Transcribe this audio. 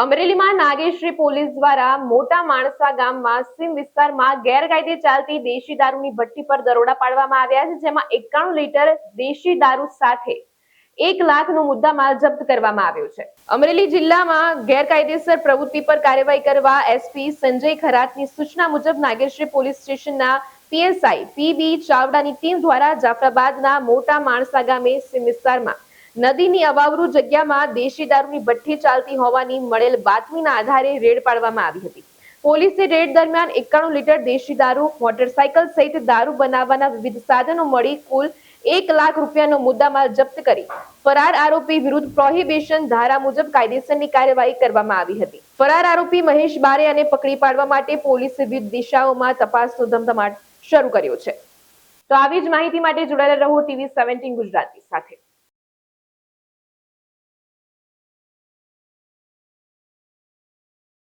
અમરેલીમાં નાગેશ્રી પોલીસ દ્વારા મોટા માણસા ગામમાં સીમ વિસ્તારમાં ગેરકાયદે ચાલતી દેશી દારૂની ભઠ્ઠી પર દરોડા પાડવામાં આવ્યા છે, જેમાં એકાણું લીટર દેશી દારૂ સાથે એક લાખનો મુદ્દામાલ જપ્ત કરવામાં આવ્યો છે. અમરેલી જિલ્લામાં ગેરકાયદેસર પ્રવૃત્તિ પર કાર્યવાહી કરવા એસપી સંજય ખરાતની સૂચના મુજબ નાગેશ્રી પોલીસ સ્ટેશનના પીએસઆઈ પીબી ચાવડાની ટીમ દ્વારા જાફરાબાદના મોટા માણસા ગામે સીમ વિસ્તારમાં નદીની અવાવરુ જગ્યામાં દેશી દારૂની ભઠ્ઠી ચાલતી હોવાની મળેલ બાતમીના આધારે રેડ પાડવામાં આવી હતી. પોલીસે રેડ દરમિયાન એકાણું લીટર દેશી દારૂ મોટરસાયકલ સહિત દારૂ બનાવવાના વિવિધ સાધનો મળી કુલ એક લાખ રૂપિયાનો મુદ્દામાલ જપ્ત કરી. ફરાર આરોપી વિરુદ્ધ પ્રોહિબિશન ધારા મુજબ કાયદેસરની કાર્યવાહી કરવામાં આવી હતી. ફરાર આરોપી મહેશ બારે અને પકડી પાડવા માટે પોલીસે વિવિધ દિશાઓમાં તપાસનો ધમધમાટ શરૂ કર્યો છે. તો આવી જ માહિતી માટે જોડાયેલા રહો ટીવી સેવન્ટીન ગુજરાતી સાથે.